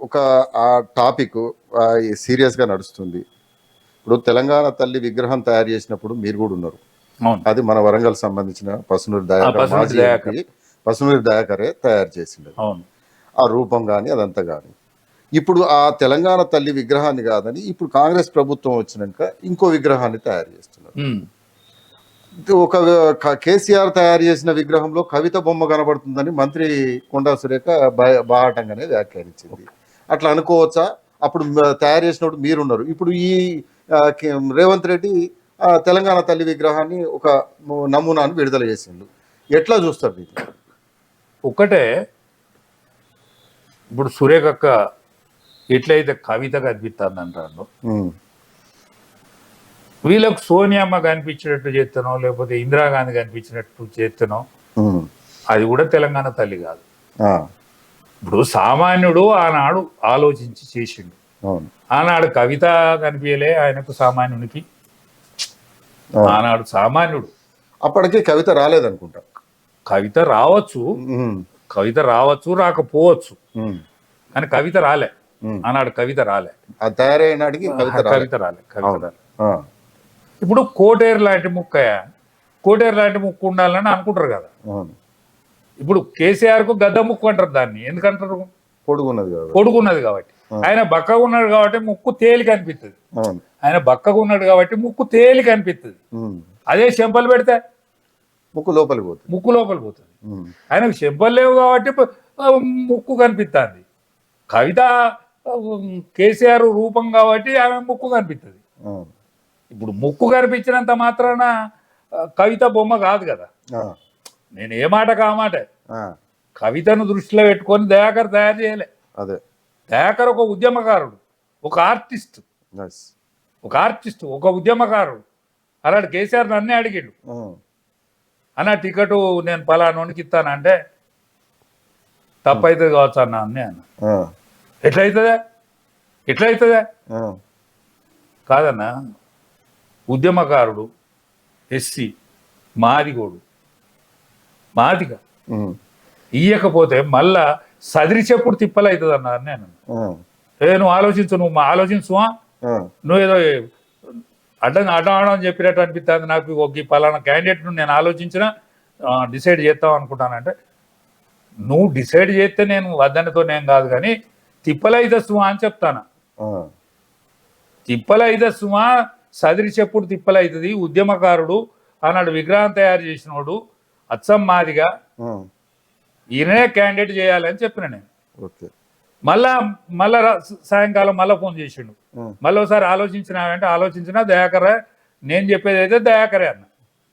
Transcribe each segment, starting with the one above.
ఒక ఆ టాపిక్ సీరియస్గా నడుస్తుంది. ఇప్పుడు తెలంగాణ తల్లి విగ్రహం తయారు చేసినప్పుడు మీరు కూడా ఉన్నారు. అది మన వరంగల్ సంబంధించిన పసునూరి దయాకర్ పసునూరి దయాకర్. తయారు చేసింది ఆ రూపం కానీ అదంతా కానీ ఇప్పుడు ఆ తెలంగాణ తల్లి విగ్రహాన్ని కాదని ఇప్పుడు కాంగ్రెస్ ప్రభుత్వం వచ్చినాక ఇంకో విగ్రహాన్ని తయారు చేస్తున్నారు. ఒక కేసీఆర్ తయారు చేసిన విగ్రహంలో కవిత బొమ్మ కనబడుతుందని మంత్రి కొండా సురేఖ బాహాటంగానే వ్యాఖ్యానించింది. అట్లా అనుకోవచ్చా? అప్పుడు తయారు చేసినప్పుడు మీరున్నారు. ఇప్పుడు ఈ రేవంత్ రెడ్డి తెలంగాణ తల్లి విగ్రహాన్ని ఒక నమూనాను విడుదల చేసిండు. ఎట్లా చూస్తారు దీన్ని ఒకటే ఇప్పుడు సురేఖక్క ఎట్లయితే కవిత కనిపిస్తుంది అంటారు వీళ్ళకు సోనియమ్మ కనిపించినట్టు చేస్తానో లేకపోతే ఇందిరాగాంధీ కనిపించినట్టు చేస్తానో అది కూడా తెలంగాణ తల్లి కాదు. ఇప్పుడు సామాన్యుడు ఆనాడు ఆలోచించి చేసిండు. ఆనాడు కవిత కనిపించలే ఆయనకు సామాన్యునికి. ఆనాడు సామాన్యుడు. అప్పటికి కవిత రాలేదనుకుంటా. కవిత రావచ్చు. కవిత రావచ్చు రాకపోవచ్చు. కానీ కవిత రాలే. ఆనాడు కవిత రాలే. అది తయారైనాడికి కవిత రాలే. కవిత రాలే ఇప్పుడు కోటేరు లాంటి ముక్కయ కోటేరు లాంటి ముక్కు ఉండాలని అనుకుంటారు కదా. ఇప్పుడు కేసీఆర్కు గద్ద ముక్కు అంటారు దాన్ని. ఎందుకంటారు? పొడుగున్నది పొడుగున్నది కాబట్టి. ఆయన బక్కగా ఉన్నాడు కాబట్టి ముక్కు తేలిక అనిపిస్తుంది ఆయన బక్కగా ఉన్నాడు కాబట్టి ముక్కు తేలిక అనిపిస్తుంది. అదే చెంపలు పెడితే? ముక్కు లోపలికి పోతుంది. ముక్కు లోపల పోతుంది. ఆయనకు చెంపలు లేవు కాబట్టి ముక్కు కనిపిస్తుంది కవిత కేసీఆర్ రూపం కాబట్టి ఆమె ముక్కు కనిపిస్తుంది ఇప్పుడు ముక్కు కనిపించినంత మాత్రాన కవిత బొమ్మ కాదు కదా. నేను ఏ మాట కా మాట? ఆ, కవితను దృష్టిలో పెట్టుకొని దయాకర్ తయారు చేయలే. అదే. దయాకర్ ఒక ఉద్యమకారుడు ఒక ఆర్టిస్ట్. ఒక ఆర్టిస్ట్ ఒక ఉద్యమకారుడు. అలాంటి కేసీఆర్ నన్నే అడిగిండు. అన్న టికెట్ నేను పలానోనికి ఇస్తానంటే తప్పైతుంది కావచ్చు అన్న అన్నీ అన్న. ఎట్లయితుందా? ఎట్లయితుందా? కాదన్నా ఉద్యమకారుడు ఎస్సీ మాదిగోడు. మాదిగ. ఇయ్యకపోతే మళ్ళా సదిరి చెప్పుడు తిప్పలవుతుంది అన్నారు నేను ఏ నువ్వు ఆలోచించు నువ్వు మా ఆలోచించువా? నువ్వు ఏదో అడ్డం అడ్డం చెప్పినట్టు అనిపిస్తుంది నాకు ఒక పలానా క్యాండిడేట్ను నేను ఆలోచించిన డిసైడ్ చేస్తాం అనుకుంటానంటే నువ్వు డిసైడ్ చేస్తే నేను వద్దనితో నేను కాదు కానీ తిప్పలైతే సుమా అని చెప్తాను? తిప్పలైతే సుమా సదిరి చెప్పుడు తిప్పలైతుంది ఉద్యమకారుడు ఆనాడు విగ్రహం తయారు చేసినోడు అచ్చం మాదిగా ఈయననే క్యాండిడేట్ చేయాలని చెప్పిన నేను. ఓకే. మళ్ళా మళ్ళా సాయంకాలం మళ్ళా ఫోన్ చేసిండు. మళ్ళీ ఒకసారి ఆలోచించినావంటే ఆలోచించినా దయాకరే నేను చెప్పేది అయితే దయాకరే అన్న.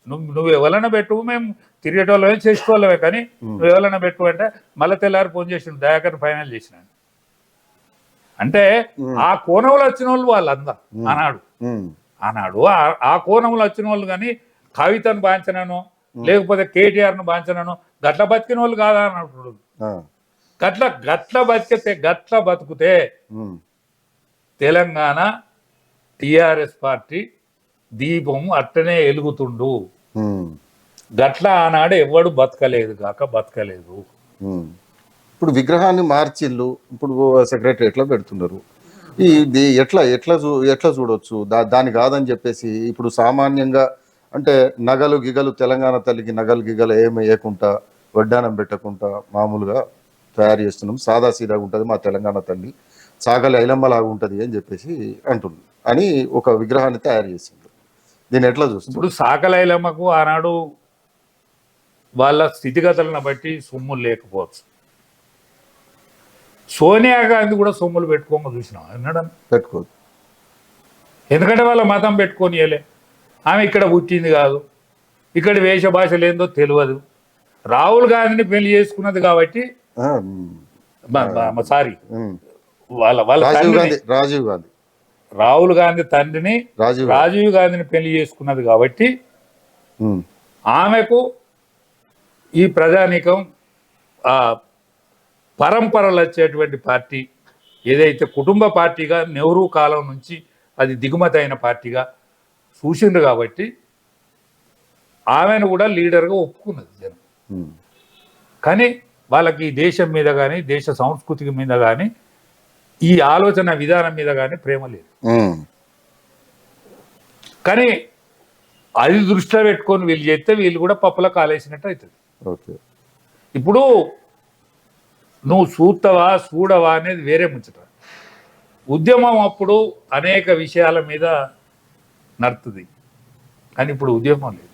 నువ్వు నువ్వు ఎవరైనా పెట్టు మేము తిరిగేటోళ్ళమే చేసుకోవాలమే కానీ నువ్వు ఎవరైనా పెట్టు అంటే మళ్ళీ తెల్లారి ఫోన్ చేసిండు దయాకర్ ఫైనల్ చేసినాను అంటే ఆ. కోణంలో వచ్చిన వాళ్ళు వాళ్ళందరూ ఆనాడు. ఆనాడు ఆ- కోణంలో వచ్చిన వాళ్ళు కానీ కవితను బాంచనను లేకపోతే కేటీఆర్ను బాంచనను గట్ల బతికిన వాళ్ళు కాదా అన్నప్పుడు గట్ల గట్ల బతికితే గట్ల బతుకుతే తెలంగాణ టిఆర్ఎస్ పార్టీ దీపం అట్టనే ఎలుగుతుండు. గట్ల ఆనాడు ఎవడు బతకలేదు కాక బతకలేదు. ఇప్పుడు విగ్రహాన్ని మార్చిల్లు ఇప్పుడు సెక్రటరీ ఎట్లా పెడుతున్నారు. ఇది ఎట్లా ఎట్లా చూ ఎట్లా చూడొచ్చు? దా దాని కాదని చెప్పేసి ఇప్పుడు సామాన్యంగా అంటే నగలు గిగలు తెలంగాణ తల్లికి నగలు గిగలు ఏమి వేయకుండా వడ్డానం పెట్టకుండా మామూలుగా తయారు చేస్తున్నాం. సాదా సీదాగా ఉంటుంది మా తెలంగాణ తల్లి. సాగలి ఐలమ్మలాగా ఉంటుంది అని చెప్పేసి అంటుంది. అని ఒక విగ్రహాన్ని తయారు చేసింది. దీన్ని ఎట్లా చూస్తుంది? ఇప్పుడు సాగలైలమ్మకు ఆనాడు వాళ్ళ స్థితిగతులను బట్టి సొమ్ములు లేకపోవచ్చు. సోనియా గాంధీ కూడా సొమ్ములు పెట్టుకోక చూసినాం అన్నాడు పెట్టుకోదు. ఎందుకంటే వాళ్ళ మతం పెట్టుకొని ఇయ్యలే ఆమె ఇక్కడ పుట్టింది కాదు. ఇక్కడ వేష భాషలు ఏందో తెలియదు. రాహుల్ గాంధీని పెళ్ళి చేసుకున్నది కాబట్టి సారీ. వాళ్ళ వాళ్ళ రాజీవ్ గాంధీ రాహుల్ గాంధీ తండ్రిని రాజీవ్ గాంధీ. రాజీవ్ గాంధీని పెళ్ళి చేసుకున్నది కాబట్టి. ఆమెకు ఈ ప్రజానీకం ఆ పరంపరలు వచ్చేటువంటి పార్టీ ఏదైతే కుటుంబ పార్టీగా నెహ్రూ కాలం నుంచి అది దిగుమతి అయిన పార్టీగా చూసిండ్రు కాబట్టి ఆమెను కూడా లీడర్గా ఒప్పుకున్నది జనం. కానీ వాళ్ళకి దేశం మీద కానీ దేశ సంస్కృతి మీద కానీ ఈ ఆలోచన విధానం మీద కానీ ప్రేమ లేదు. కానీ అది దృష్టిలో పెట్టుకొని వీళ్ళు చేస్తే వీళ్ళు కూడా పప్పుల కాలేసినట్టు అవుతుంది. ఇప్పుడు నువ్వు చూస్తావా చూడవా అనేది వేరే ముచ్చట. ఉద్యమం అప్పుడు అనేక విషయాల మీద నడుతుంది కానీ ఇప్పుడు ఉద్యమం లేదు.